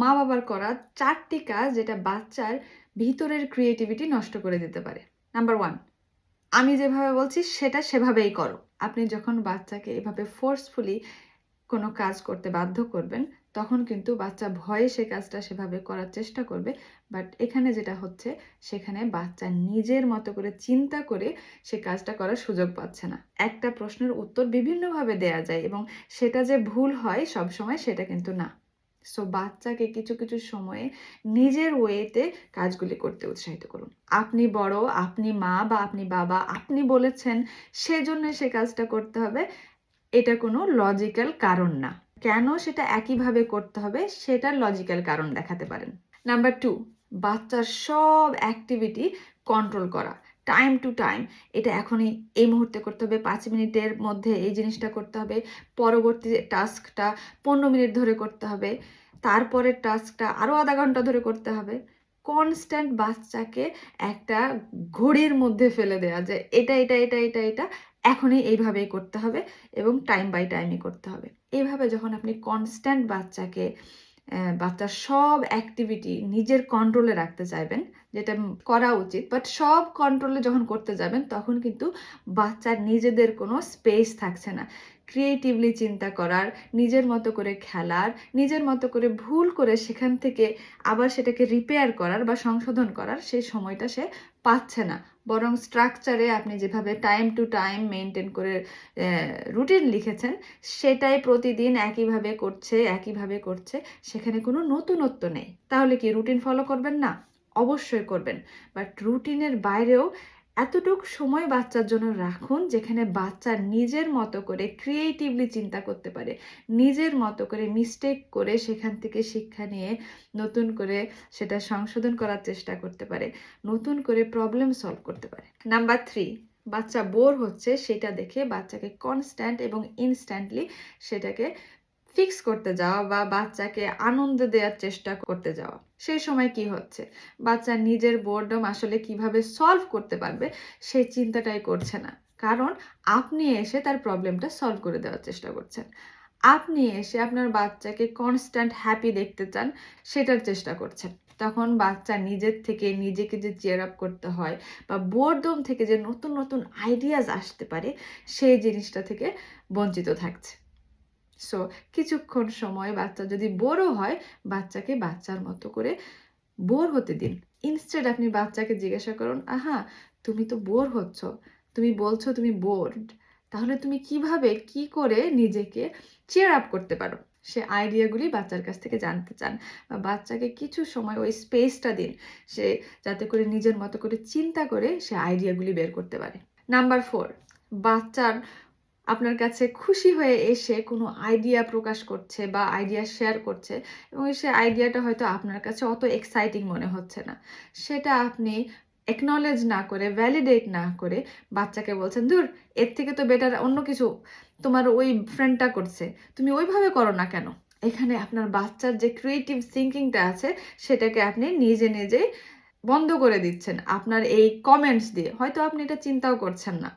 মা বাবার করা চারটি কাজ যেটা বাচ্চার ভিতরের ক্রিয়েটিভিটি নষ্ট করে দিতে পারে। নাম্বার ওয়ান আমি যেভাবে বলছি সেটা সেভাবেই করো। আপনি যখন বাচ্চাকে এভাবে ফোর্সফুলি কোনো কাজ করতে বাধ্য করবেন, তখন কিন্তু বাচ্চা ভয়ে সে কাজটা সেভাবে করার চেষ্টা করবে। বাট এখানে যেটা হচ্ছে, সেখানে বাচ্চা নিজের মতো করে চিন্তা করে সে কাজটা করার সুযোগ পাচ্ছে না। একটা প্রশ্নের উত্তর বিভিন্নভাবে দেয়া যায় এবং সেটা যে ভুল হয় সব সময় সেটা কিন্তু না। সো বাচ্চাকে কিছু কিছু সময়ে নিজের ওয়েতে কাজগুলি করতে উৎসাহিত করুন। আপনি বড়, আপনি মা বা আপনি বাবা, আপনি বলেছেন সেজন্য সে কাজটা করতে হবে, এটা কোনো লজিক্যাল কারণ না। কেন সেটা একইভাবে করতে হবে, সেটার লজিক্যাল কারণ দেখাতে পারেন। নাম্বার টু বাচ্চার সব অ্যাক্টিভিটি কন্ট্রোল করা। টাইম টু টাইম এটা এখনই এই মুহূর্তে করতে হবে। পাঁচ মিনিটের মধ্যে এই জিনিসটা করতে হবে। পরবর্তী টাস্কটা পনেরো মিনিট ধরে করতে হবে। তারপরের টাস্কটা আরও আধা ঘণ্টা ধরে করতে হবে। কনস্ট্যান্ট বাচ্চাকে একটা ঘড়ির মধ্যে ফেলে দেওয়া যে এটা এটা এটা এটা এটা এখনই এইভাবেই করতে হবে এবং টাইম বাই টাইমই করতে হবে। এইভাবে যখন আপনি কনস্ট্যান্ট বাচ্চাকে বাচ্চার সব অ্যাক্টিভিটি নিজের কন্ট্রোলে রাখতে চাইবেন, যেটা করা উচিত। বাট সব কন্ট্রোলে যখন করতে যাবেন, তখন কিন্তু বাচ্চার নিজেদের কোনো স্পেস থাকছে না। ক্রিয়েটিভলি চিন্তা করার, নিজের মতো করে খেলার, নিজের মতো করে ভুল করে সেখান থেকে আবার সেটাকে রিপেয়ার করার বা সংশোধন করার সেই সময়টা সে পাচ্ছে না। বরং স্ট্রাকচারে আপনি যেভাবে টাইম টু টাইম মেনটেন করে রুটিন লিখেছেন, সেটাই প্রতিদিন একইভাবে করছে একইভাবে করছে, সেখানে কোনো নতুনত্ব নেই। তাহলে কি রুটিন ফলো করবেন না? অবশ্যই করবেন। বাট রুটিনের বাইরেও এতটুক সময় বাচ্চার জন্য রাখুন, যেখানে বাচ্চা নিজের মতো করে ক্রিয়েটিভলি চিন্তা করতে পারে। নিজের মতো করে মিস্টেক করে সেখান থেকে শিক্ষা নিয়ে নতুন করে সেটা সংশোধন করার চেষ্টা করতে পারে। নতুন করে প্রবলেম সলভ করতে পারে। নাম্বার থ্রি বাচ্চা বোর হচ্ছে সেটা দেখে বাচ্চাকে কনস্ট্যান্ট এবং ইনস্ট্যান্টলি সেটাকে ফিক্স করতে যাওয়া বা বাচ্চাকে আনন্দ দেওয়ার চেষ্টা করতে যাওয়া। সেই সময় কি হচ্ছে? বাচ্চা নিজের বোর্ডম আসলে কীভাবে সলভ করতে পারবে সেই চিন্তাটাই করছে না। কারণ আপনি এসে তার প্রবলেমটা সলভ করে দেওয়ার চেষ্টা করছেন। আপনি এসে আপনার বাচ্চাকে কনস্ট্যান্ট হ্যাপি দেখতে চান, সেটার চেষ্টা করছেন। তখন বাচ্চা নিজের থেকে নিজেকে যে চেয়ার আপ করতে হয় বা বোর্ডম থেকে যে নতুন নতুন আইডিয়াস আসতে পারে, সেই জিনিসটা থেকে বঞ্চিত থাকছে। সো কিছুক্ষণ সময় বাচ্চা, যদি বোরও হয়, বাচ্চাকে বাচ্চার মতো করে বোর হতে দিন। ইনস্টেড আপনি বাচ্চাকে জিজ্ঞাসা করুন, আহা, তুমি তো বোর হচ্ছ, তুমি বলছো তুমি বোর্ড তাহলে তুমি কীভাবে, কি করে নিজেকে চেয়ার আপ করতে পারো? সে আইডিয়াগুলি বাচ্চার কাছ থেকে জানতে চান বা বাচ্চাকে কিছু সময় ওই স্পেসটা দিন, সে যাতে করে নিজের মতো করে চিন্তা করে সে আইডিয়াগুলি বের করতে পারে। নাম্বার ফোর বাচ্চার আপনার কাছে খুশি হয়ে এসে কোনো আইডিয়া প্রকাশ করছে বা আইডিয়া শেয়ার করছে এবং সে আইডিয়াটা হয়তো আপনার কাছে অত এক্সাইটিং মনে হচ্ছে না। সেটা আপনি একনলেজ না করে ভ্যালিডেট না করে বাচ্চাকে বলছেন, ধুর, এর থেকে তো বেটার অন্য কিছু তোমার ওই ফ্রেন্ডটা করছে, তুমি ওইভাবে করো না কেন? এখানে আপনার বাচ্চার যে ক্রিয়েটিভ থিঙ্কিংটা আছে, সেটাকে আপনি নিজে নিজেই বন্ধ করে দিচ্ছেন। আপনার এই কমেন্টস দিয়ে। হয়তো আপনি এটা চিন্তাও করছেন না।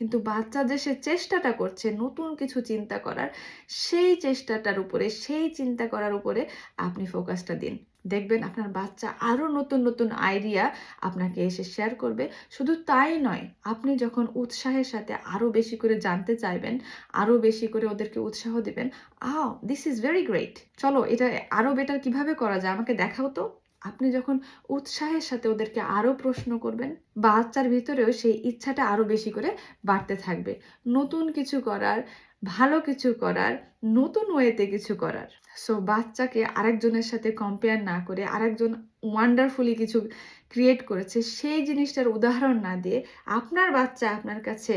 কিন্তু বাচ্চা যে সে চেষ্টাটা করছে নতুন কিছু চিন্তা করার, সেই চেষ্টাটার উপরে, সেই চিন্তা করার উপরে আপনি ফোকাসটা দিন। দেখবেন আপনার বাচ্চা আরও নতুন নতুন আইডিয়া আপনাকে এসে শেয়ার করবে। শুধু তাই নয়, আপনি যখন উৎসাহের সাথে আরও বেশি করে জানতে চাইবেন আরও বেশি করে ওদেরকে উৎসাহ দেবেন, আও দিস ইজ ভেরি গ্রেট চলো, এটা আরও বেটার কীভাবে করা যায়? আমাকে দেখাও তো। আপনি যখন উৎসাহের সাথে ওদেরকে আরও প্রশ্ন করবেন, বাচ্চার ভিতরেও সেই ইচ্ছাটা আরও বেশি করে বাড়তে থাকবে। নতুন কিছু করার, ভালো কিছু করার, নতুন ওয়েতে কিছু করার। সো বাচ্চাকে আরেকজনের সাথে কম্পেয়ার না করে, আরেকজন ওয়ান্ডারফুলি কিছু ক্রিয়েট করেছে, সেই জিনিসটার উদাহরণ না দিয়ে আপনার বাচ্চা আপনার কাছে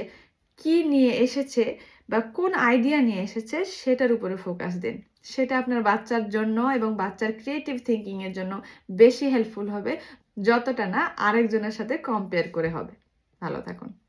কি নিয়ে এসেছে বা কোন আইডিয়া নিয়ে এসেছে, সেটার উপরে ফোকাস দিন। সেটা আপনার বাচ্চার জন্য এবং বাচ্চার ক্রিয়েটিভ থিঙ্কিংয়ের জন্য বেশি হেল্পফুল হবে, যতটা না আরেকজনের সাথে কম্পেয়ার করে হবে। ভালো থাকুন।